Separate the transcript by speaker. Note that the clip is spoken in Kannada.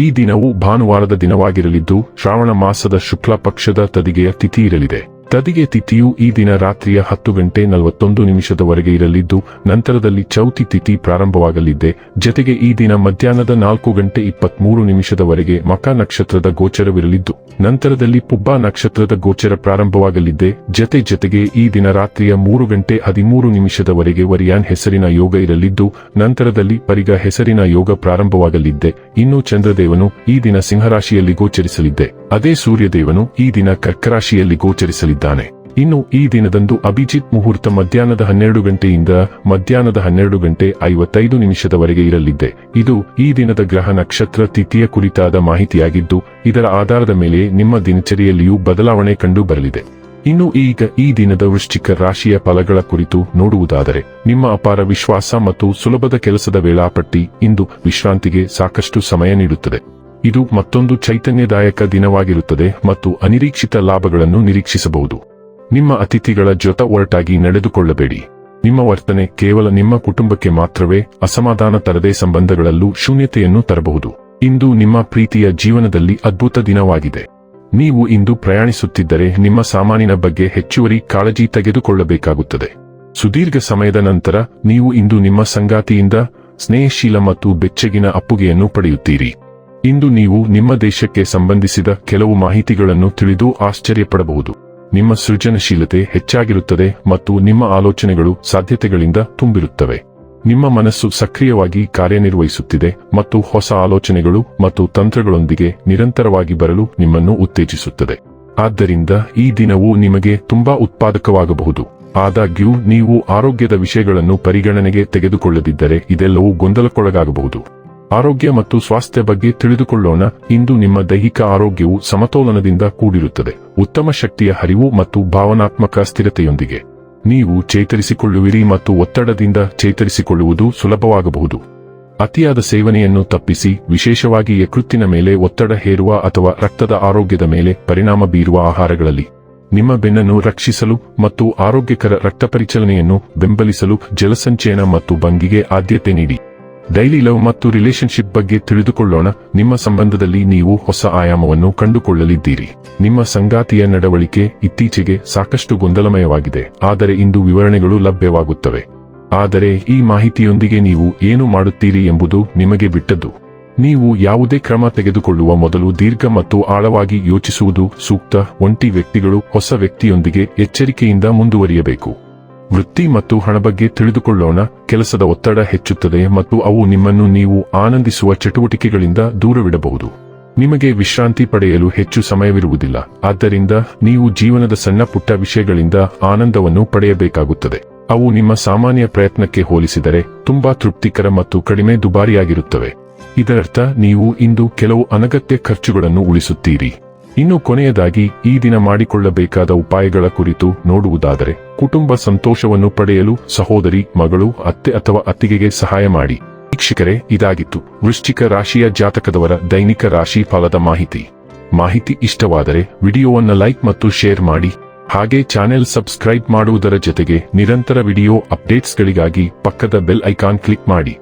Speaker 1: ಈ ದಿನವು ಭಾನುವಾರದ ದಿನವಾಗಿರಲಿದ್ದು ಶ್ರಾವಣ ಮಾಸದ ಶುಕ್ಲ ಪಕ್ಷದ ತದಿಗೆಯ ತಿಥಿ ಇರಲಿದೆ. ತದಿಗೆ ತಿಥಿಯು ಈ ದಿನ ರಾತ್ರಿಯ ಹತ್ತು ಗಂಟೆ ನಲವತ್ತೊಂದು ನಿಮಿಷದವರೆಗೆ ಇರಲಿದ್ದು, ನಂತರದಲ್ಲಿ ಚೌತಿ ತಿಥಿ ಪ್ರಾರಂಭವಾಗಲಿದೆ ಜತೆಗೆ ಈ ದಿನ ಮಧ್ಯಾಹ್ನದ ನಾಲ್ಕು ಗಂಟೆ ಇಪ್ಪತ್ಮೂರು ನಿಮಿಷದವರೆಗೆ ಮಕ ನಕ್ಷತ್ರದ ಗೋಚರವಿರಲಿದ್ದು, ನಂತರದಲ್ಲಿ ಪುಬ್ಬ ನಕ್ಷತ್ರದ ಗೋಚರ ಪ್ರಾರಂಭವಾಗಲಿದೆ ಜತೆ ಜತೆಗೆ ಈ ದಿನ ರಾತ್ರಿಯ ಮೂರು ಗಂಟೆ ಹದಿಮೂರು ನಿಮಿಷದವರೆಗೆ ವರಿಯಾನ್ ಹೆಸರಿನ ಯೋಗ ಇರಲಿದ್ದು, ನಂತರದಲ್ಲಿ ಪರಿಗ ಹೆಸರಿನ ಯೋಗ ಪ್ರಾರಂಭವಾಗಲಿದ್ದೆ. ಇನ್ನು ಚಂದ್ರದೇವನು ಈ ದಿನ ಸಿಂಹರಾಶಿಯಲ್ಲಿ ಗೋಚರಿಸಲಿದ್ದೆ. ಅದೇ ಸೂರ್ಯದೇವನು ಈ ದಿನ ಕರ್ಕರಾಶಿಯಲ್ಲಿ ಗೋಚರಿಸಲಿದ್ದಾನೆ. ಇನ್ನು ಈ ದಿನದಂದು ಅಭಿಜಿತ್ ಮುಹೂರ್ತ ಮಧ್ಯಾಹ್ನದ ಹನ್ನೆರಡು ಗಂಟೆಯಿಂದ ಮಧ್ಯಾಹ್ನದ ಹನ್ನೆರಡು ಗಂಟೆ ಐವತ್ತೈದು ನಿಮಿಷದವರೆಗೆ ಇರಲಿದೆ ಇದು ಈ ದಿನದ ಗ್ರಹ ನಕ್ಷತ್ರ ತಿಥಿಯ ಕುರಿತಾದ ಮಾಹಿತಿಯಾಗಿದ್ದು, ಇದರ ಆಧಾರದ ಮೇಲೆ ನಿಮ್ಮ ದಿನಚರಿಯಲ್ಲಿಯೂ ಬದಲಾವಣೆ ಕಂಡು ಬರಲಿದೆ ಇನ್ನು ಈಗ ಈ ದಿನದ ವೃಶ್ಚಿಕ ರಾಶಿಯ ಫಲಗಳ ಕುರಿತು ನೋಡುವುದಾದರೆ, ನಿಮ್ಮ ಅಪಾರ ವಿಶ್ವಾಸ ಮತ್ತು ಸುಲಭದ ಕೆಲಸದ ವೇಳಾಪಟ್ಟಿ ಇಂದು ವಿಶ್ರಾಂತಿಗೆ ಸಾಕಷ್ಟು ಸಮಯ ನೀಡುತ್ತದೆ. ಇದು ಮತ್ತೊಂದು ಚೈತನ್ಯದಾಯಕ ದಿನವಾಗಿರುತ್ತದೆ ಮತ್ತು ಅನಿರೀಕ್ಷಿತ ಲಾಭಗಳನ್ನು ನಿರೀಕ್ಷಿಸಬಹುದು. ನಿಮ್ಮ ಅತಿಥಿಗಳ ಜೊತೆ ಒರಟಾಗಿ ನಡೆದುಕೊಳ್ಳಬೇಡಿ. ನಿಮ್ಮ ವರ್ತನೆ ಕೇವಲ ನಿಮ್ಮ ಕುಟುಂಬಕ್ಕೆ ಮಾತ್ರವೇ ಅಸಮಾಧಾನ ತರದೇ ಸಂಬಂಧಗಳಲ್ಲೂ ಶೂನ್ಯತೆಯನ್ನು ತರಬಹುದು. ಇಂದು ನಿಮ್ಮ ಪ್ರೀತಿಯ ಜೀವನದಲ್ಲಿ ಅದ್ಭುತ ದಿನವಾಗಿದೆ. ನೀವು ಇಂದು ಪ್ರಯಾಣಿಸುತ್ತಿದ್ದರೆ ನಿಮ್ಮ ಸಾಮಾನಿನ ಬಗ್ಗೆ ಹೆಚ್ಚುವರಿ ಕಾಳಜಿ ತೆಗೆದುಕೊಳ್ಳಬೇಕಾಗುತ್ತದೆ. ಸುದೀರ್ಘ ಸಮಯದ ನಂತರ ನೀವು ಇಂದು ನಿಮ್ಮ ಸಂಗಾತಿಯಿಂದ ಸ್ನೇಹಶೀಲ ಮತ್ತು ಬೆಚ್ಚಗಿನ ಅಪ್ಪುಗೆಯನ್ನು ಪಡೆಯುತ್ತೀರಿ. ಇಂದು ನೀವು ನಿಮ್ಮ ದೇಶಕ್ಕೆ ಸಂಬಂಧಿಸಿದ ಕೆಲವು ಮಾಹಿತಿಗಳನ್ನು ತಿಳಿದು ಆಶ್ಚರ್ಯಪಡಬಹುದು. ನಿಮ್ಮ ಸೃಜನಶೀಲತೆ ಹೆಚ್ಚಾಗಿರುತ್ತದೆ ಮತ್ತು ನಿಮ್ಮ ಆಲೋಚನೆಗಳು ಸಾಧ್ಯತೆಗಳಿಂದ ತುಂಬಿರುತ್ತವೆ. ನಿಮ್ಮ ಮನಸ್ಸು ಸಕ್ರಿಯವಾಗಿ ಕಾರ್ಯನಿರ್ವಹಿಸುತ್ತಿದೆ ಮತ್ತು ಹೊಸ ಆಲೋಚನೆಗಳು ಮತ್ತು ತಂತ್ರಗಳೊಂದಿಗೆ ನಿರಂತರವಾಗಿ ಬರಲು ನಿಮ್ಮನ್ನು ಉತ್ತೇಜಿಸುತ್ತದೆ. ಆದ್ದರಿಂದ ಈ ದಿನವು ನಿಮಗೆ ತುಂಬಾ ಉತ್ಪಾದಕವಾಗಬಹುದು. ಆದಾಗ್ಯೂ, ನೀವು ಆರೋಗ್ಯದ ವಿಷಯಗಳನ್ನು ಪರಿಗಣನೆಗೆ ತೆಗೆದುಕೊಳ್ಳದಿದ್ದರೆ ಇದೆಲ್ಲವೂ ಗೊಂದಲಕ್ಕೊಳಗಾಗಬಹುದು. ಆರೋಗ್ಯ ಮತ್ತು ಸ್ವಾಸ್ಥ್ಯ ಬಗ್ಗೆ ತಿಳಿದುಕೊಳ್ಳೋಣ. ಇಂದು ನಿಮ್ಮ ದೈಹಿಕ ಆರೋಗ್ಯವು ಸಮತೋಲನದಿಂದ ಕೂಡಿರುತ್ತದೆ. ಉತ್ತಮ ಶಕ್ತಿಯ ಹರಿವು ಮತ್ತು ಭಾವನಾತ್ಮಕ ಸ್ಥಿರತೆಯೊಂದಿಗೆ ನೀವು ಚೇತರಿಸಿಕೊಳ್ಳುವಿರಿ ಮತ್ತು ಒತ್ತಡದಿಂದ ಚೇತರಿಸಿಕೊಳ್ಳುವುದು ಸುಲಭವಾಗಬಹುದು. ಅತಿಯಾದ ಸೇವನೆಯನ್ನು ತಪ್ಪಿಸಿ, ವಿಶೇಷವಾಗಿ ಯಕೃತ್ತಿನ ಮೇಲೆ ಒತ್ತಡ ಹೇರುವ ಅಥವಾ ರಕ್ತದ ಆರೋಗ್ಯದ ಮೇಲೆ ಪರಿಣಾಮ ಬೀರುವ ಆಹಾರಗಳಲ್ಲಿ ನಿಮ್ಮ ಬೆನ್ನನ್ನು ರಕ್ಷಿಸಲು ಮತ್ತು ಆರೋಗ್ಯಕರ ರಕ್ತ ಪರಿಚಲನೆಯನ್ನು ಬೆಂಬಲಿಸಲು ಜಲಸಂಚಯನ ಮತ್ತು ಭಂಗಿಗೆ ಆದ್ಯತೆ ನೀಡಿ. ಡೈಲಿ ಲವ್ ಮತ್ತು ರಿಲೇಶನ್ಶಿಪ್ ಬಗ್ಗೆ ತಿಳಿದುಕೊಳ್ಳೋಣ. ನಿಮ್ಮ ಸಂಬಂಧದಲ್ಲಿ ನೀವು ಹೊಸ ಆಯಾಮವನ್ನು ಕಂಡುಕೊಳ್ಳಲಿದ್ದೀರಿ. ನಿಮ್ಮ ಸಂಗಾತಿಯ ನಡವಳಿಕೆ ಇತ್ತೀಚೆಗೆ ಸಾಕಷ್ಟು ಗೊಂದಲಮಯವಾಗಿದೆ. ಆದರೆ ಇಂದು ವಿವರಣೆಗಳು ಲಭ್ಯವಾಗುತ್ತವೆ. ಆದರೆ ಈ ಮಾಹಿತಿಯೊಂದಿಗೆ ನೀವು ಏನು ಮಾಡುತ್ತೀರಿ ಎಂಬುದು ನಿಮಗೆ ಬಿಟ್ಟದ್ದು. ನೀವು ಯಾವುದೇ ಕ್ರಮ ತೆಗೆದುಕೊಳ್ಳುವ ಮೊದಲು ದೀರ್ಘ ಮತ್ತು ಆಳವಾಗಿ ಯೋಚಿಸುವುದು ಸೂಕ್ತ. ಒಂಟಿ ವ್ಯಕ್ತಿಗಳು ಹೊಸ ವ್ಯಕ್ತಿಯೊಂದಿಗೆ ಎಚ್ಚರಿಕೆಯಿಂದ ಮುಂದುವರಿಯಬೇಕು. ವೃತ್ತಿ ಮತ್ತು ಹಣ ಬಗ್ಗೆ ತಿಳಿದುಕೊಳ್ಳೋಣ. ಕೆಲಸದ ಒತ್ತಡ ಹೆಚ್ಚುತ್ತದೆ ಮತ್ತು ಅವು ನಿಮ್ಮನ್ನು ನೀವು ಆನಂದಿಸುವ ಚಟುವಟಿಕೆಗಳಿಂದ ದೂರವಿಡಬಹುದು. ನಿಮಗೆ ವಿಶ್ರಾಂತಿ ಪಡೆಯಲು ಹೆಚ್ಚು ಸಮಯವಿರುವುದಿಲ್ಲ. ಆದ್ದರಿಂದ ನೀವು ಜೀವನದ ಸಣ್ಣ ಪುಟ್ಟ ವಿಷಯಗಳಿಂದ ಆನಂದವನ್ನು ಪಡೆಯಬೇಕಾಗುತ್ತದೆ. ಅವು ನಿಮ್ಮ ಸಾಮಾನ್ಯ ಪ್ರಯತ್ನಕ್ಕೆ ಹೋಲಿಸಿದರೆ ತುಂಬಾ ತೃಪ್ತಿಕರ ಮತ್ತು ಕಡಿಮೆ ದುಬಾರಿಯಾಗಿರುತ್ತವೆ. ಇದರರ್ಥ, ನೀವು ಇಂದು ಕೆಲವು ಅನಗತ್ಯ ಖರ್ಚುಗಳನ್ನು ಉಳಿಸುತ್ತೀರಿ. ಇನ್ನು ಕೊನೆಯದಾಗಿ, ಈ ದಿನ ಮಾಡಿಕೊಳ್ಳಬೇಕಾದ ಉಪಾಯಗಳ ಕುರಿತು ನೋಡುವುದಾದರೆ ಕುಟುಂಬ ಸಂತೋಷವನ್ನು ಪಡೆಯಲು ಸಹೋದರಿ, ಮಗಳು, ಅತ್ತೆ ಅಥವಾ ಅತ್ತಿಗೆಗೆ ಸಹಾಯ ಮಾಡಿ. ವೀಕ್ಷಕರೇ, ಇದಾಗಿತ್ತು ವೃಶ್ಚಿಕ ರಾಶಿಯ ಜಾತಕದವರ ದೈನಿಕ ರಾಶಿ ಫಲದ ಮಾಹಿತಿ. ಮಾಹಿತಿ ಇಷ್ಟವಾದರೆ ವಿಡಿಯೋವನ್ನು ಲೈಕ್ ಮತ್ತು ಶೇರ್ ಮಾಡಿ. ಹಾಗೆ ಚಾನೆಲ್ ಸಬ್ಸ್ಕ್ರೈಬ್ ಮಾಡುವುದರ ಜೊತೆಗೆ ನಿರಂತರ ವಿಡಿಯೋ ಅಪ್ಡೇಟ್ಸ್ಗಳಿಗಾಗಿ ಪಕ್ಕದ ಬೆಲ್ ಐಕಾನ್ ಕ್ಲಿಕ್ ಮಾಡಿ.